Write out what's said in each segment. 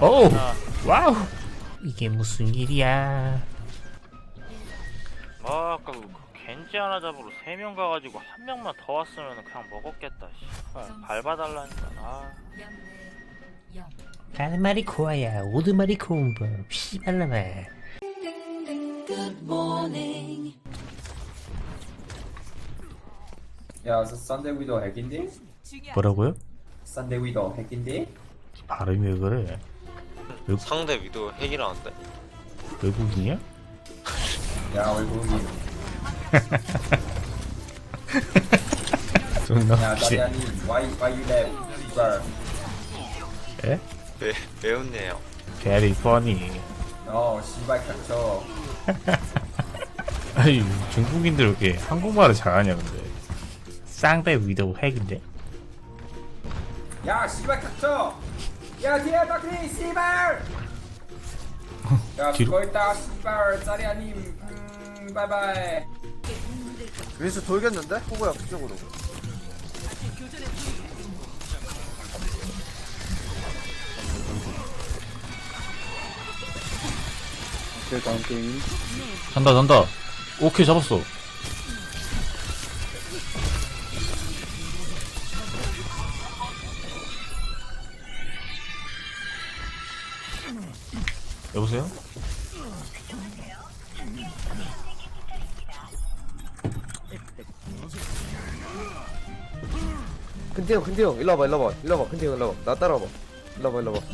오! 아, 와우! 이게 무슨 일이야? 아, 아까 그 겐지 하나 잡으러 세 명 가가지고 한 명만 더 왔으면 그냥 먹었겠다. 씨. 아, 밟아달라니까. 아, 가르마리 코아야 오드마리 코움버 피발라마 야, 저 썬데이 위도 핵인데? 뭐라고요? 썬데이 위도 핵인데? 발음이 왜 그래? 상대 위도 핵이라는데? 외국인이야? 야, 외국인. 존나 야, 혹시 나리아니, why, why you left? 이발. 에? 왜, 왜 웃네요? Very funny 어, 씨발 닥쳐. 아니 중국인들 왜 이렇게 한국말을 잘하냐 근데 쌍배 위도우 핵인데? 야, 씨발 닥쳐! 야, 뒤에 박리, 씨발! 야, 뒤로- 그거 있다, 씨발. 짜리아님, 음, 바이바이. 윈스 돌겠는데? 호구야 그쪽으로 오케이 다음 게임 잔다 잔다 오케이 잡았어 여보세요? 근데 형 근데 형 일로 와봐 일로 와봐. 일로 와봐 근데 형 일로 와봐. 나 따라와봐. 일로 와봐 일로 와봐.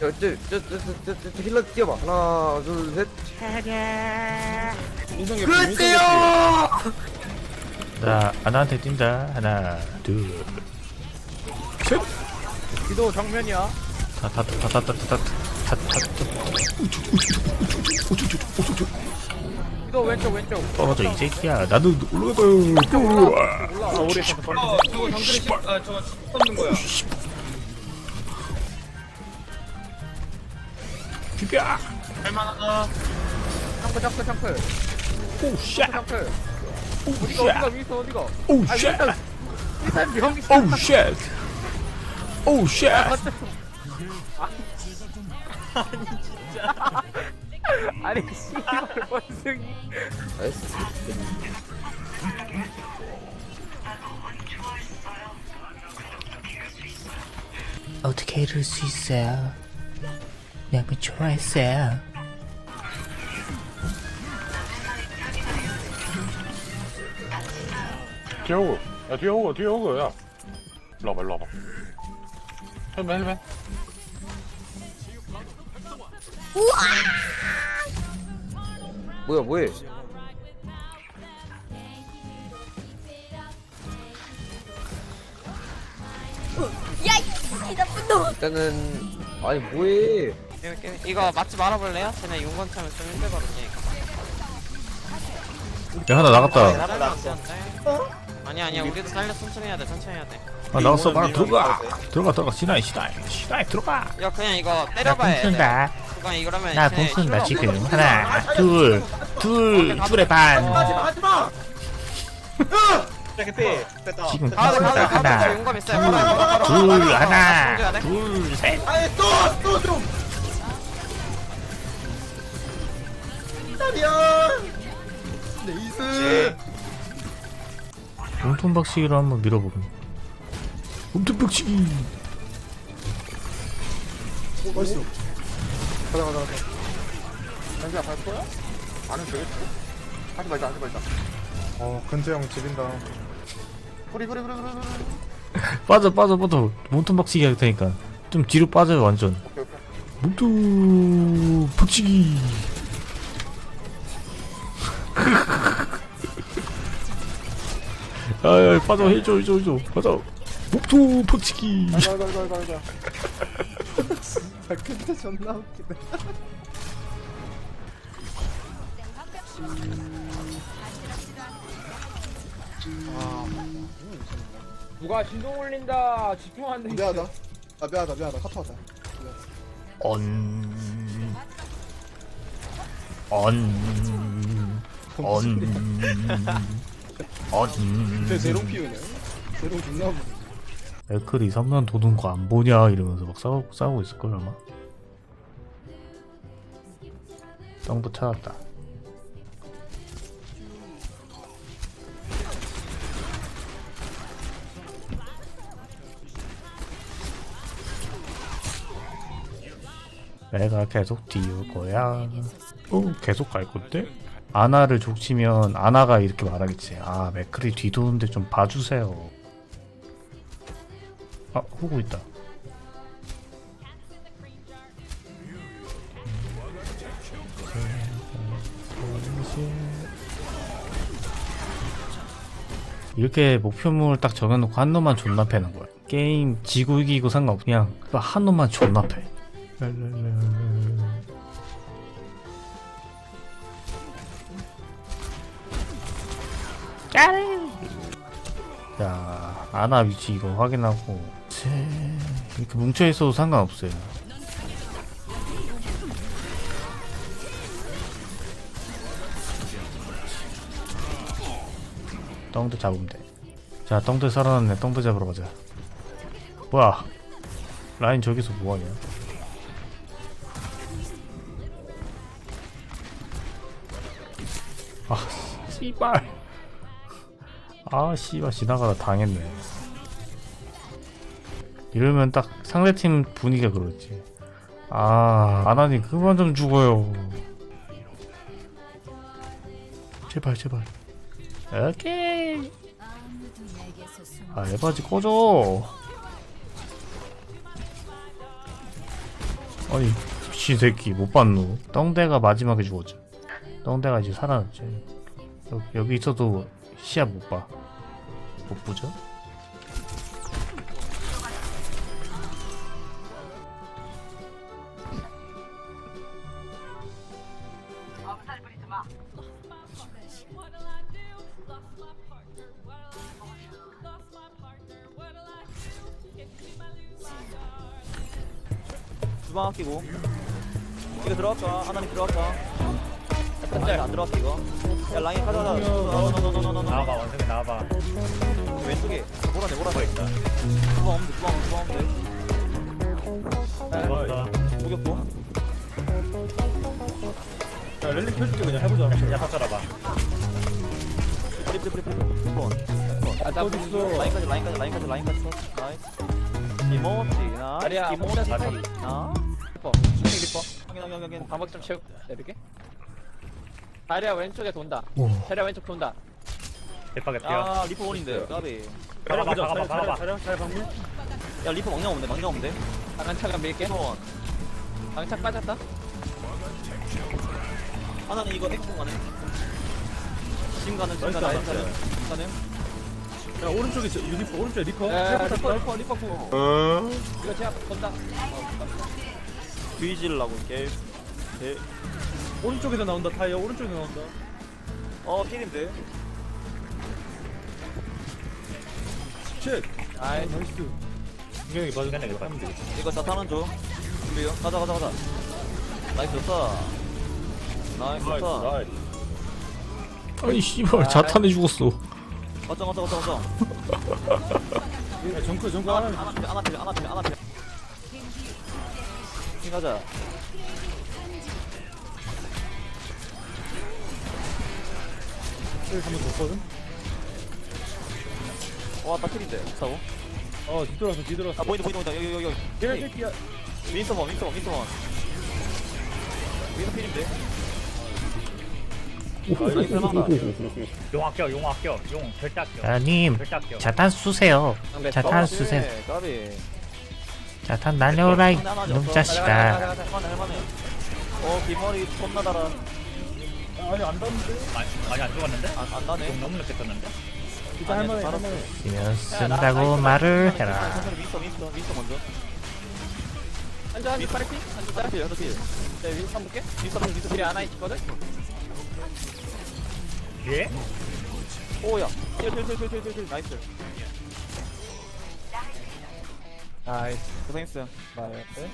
저저저저저 힐러 뛰어봐. 하나 둘셋. 그렇대요! 나 아나한테 뛴다. 하나 둘 기도 정면이야. 기도 왼쪽 왼쪽. 떨어져 이 새끼야 나도 올라갈 거야 올라. 아, 오래 있어서 벌써. 어, 저거 정글이 씹- 아, 저거 씹는 아, 거야. 비벼 할만하다. 점프 점프 점프. 오우샷 점프. 어디가 오우샷 어디가 위에서 어디가. 아 오우샷 일단 일단 명기. 오우샷 오쉣 아니 씨발 원숭이. 나이스 어떻게 이럴 수 있어요? 양미 좋아했어요. 뒤에 오고. 야 뒤에 오고 뒤에 오고 야. 일로 와봐 일로 와봐 헬멧 헬멧 뭐야 뭐해 야, 이 나쁜 놈! 일단은 아니 뭐해 이거 맞지 말아볼래요? 쟤네 용건 차면 좀 힘들거든요. 야 하나 나갔다 살면 안 되는데. 아니야 아니야. 우리도 살려. 천천히 해야 돼. 천천히 해야 돼. 아 나갔어. 막 들어가. 들어가 들어가. 시나이 시나이 시나이 들어가. 이거 그냥 이거 나 때려봐야 돼. 공쓴다 이러면 나 쟤네 공쓴다 지금. 하나 둘둘 둘의 반. 지금 공쓴다. 가드 하나 용감 있어요. 바로 바로 바로 둘 바로 바로 하나 공줘야 돼. 둘셋 몸통 박치기로 한번 밀어보긴 몸통 박치기! 가자 가자 가자. 당신아 갈 거야? 안 해도 되겠지? 하지 말자 하지 말자. 어 근재 형 지린다. 그래 그래 그래 그래 그래. 빠져 빠져 빠져. 몸통 박치기 할 테니까. 좀 뒤로 빠져요 완전. 오케이 오케이. 몸통 박치기 아야 빠져 해줘 해줘 해줘. 빠져. 가자 가자 가자 아 근데 존나 웃기다. 누가 진동 올린다. 집중 안 돼. 미안하다. 아 미안하다 미안하다. 카톡 왔다. 언... 언... 언... 언... 제 제로 피우네 제로 존나 웃기네 맥클이 선면 도는 거 안 보냐 이러면서 막 싸우고, 싸우고 있을걸 아마? 정도 찾았다. 내가 계속 띄울 거야. 어? 계속 갈 건데? 아나를 족치면 아나가 이렇게 말하겠지. 아 맥클이 뒤도는데 좀 봐주세요. 아 후고 있다. 이렇게 목표물을 딱 정해놓고 한 놈만 존나 패는 거야. 게임 지고 이기고 상관없 그냥 한 놈만 존나 패 자 아나 위치 이거 확인하고. 제... 이렇게 뭉쳐있어도 상관없어요. 덩드 잡으면 돼자 덩드 살아났네. 덩드 잡으러 가자. 뭐야? 라인 저기서 뭐하냐? 아 씨발 아 씨발 지나가다 당했네. 이러면 딱 상대팀 분위기가 그렇지. 아 아나니 그만 좀 죽어요. 제발 제발. 오케이. 아 에바지 꺼져. 아니 씨 새끼 못 봤노? 떵대가 마지막에 죽었죠. 떵대가 이제 살아났지 여기 있어도 시야 못봐 못 보죠? 주방 아끼고 이거 들어갈까? 하나님 들어갈까? 라인 안 들어갈게 이거 야 라인 가져가자 나와봐 원숭이 나와봐 왼쪽에 몰아내 몰아내 있다 주방 없는데 주방 없는데 주방 없는데 무격고 야 랠리 켜줄게 그냥 해보자 야다 쳐라봐 브리프 브리프 브리프 아나 어딨어 라인까지 라인까지 라인까지 라인까지 쳐 나이스 이모지 나 아리야 혼자 나 리퍼 리퍼 확인 확인 확인 방박 좀 채우 내릴게 다리야 왼쪽에 돈다. 오. 다리야 왼쪽 돈다. 대파게 아 리퍼 원인데 까비. 박아봐 박아봐 박아봐. 잘 방문 야 리퍼 망령 없네 망령 없네 방탄차가 밀게. 원. 방차 빠졌다. 하나는 이거 액션 가네. 심 가는 심 가는 심 가는 심 가는. 야 오른쪽에 유니퍼 오른쪽에 리퍼. 야 리퍼 리퍼 리퍼 구 이거 제가 돈다. 뒤질라고 게임. 개 오른쪽에서 나온다 타이어 오른쪽에서 나온다 어 필인데 쉣 아이 나이스 분명히 봐주겠네 이거 하면 되겠지 이거 자탄은 줘 준비요 가자 가자 가자 나이스 좋다 나이스 좋다 나이스 아니 씨발 자탄해 죽었어 가자 가자 가자 가자 야 정크 정크 하나 하나 하나 필 하나 필 하나 필 하나 필핑 가자 한번 줬거든 와나 필인데 사고 어 뒤돌아서 뒤돌아서 아 보인다 보인다 보인다 여기 여기 여기 얘네 새끼야 윈스턴 윈스턴 윈스턴 윈스턴 필인데 나이스 할만하다 용 아껴 용 아껴 용 절대 아껴 절대 아껴 자탄 쑤세요 자탄 어, 쑤세요 네, 까비 자탄 날려라 상대 하나 이놈 없어. 자식아 할만해 할만해 어 뒷머리 존나 달아 아니 안 닿는데? 많이, 많이 안 죽었는데? 안, 안 나네. 좀 너무 늦게 떴는데? 진짜 아니야, 할만해 쓰면 쓴다고 말을 해라. 천천히 윈스터 윈스터 윈스터 먼저. 한자 한자 파이팅. 한자. 짤필필 네, 윈스 한번 볼게. 윈스터 윈스터 윈스 딜이 하나 있거든 뒤에? 오야. 필필필필필필 나이스. 나이스. 고생했어 나이스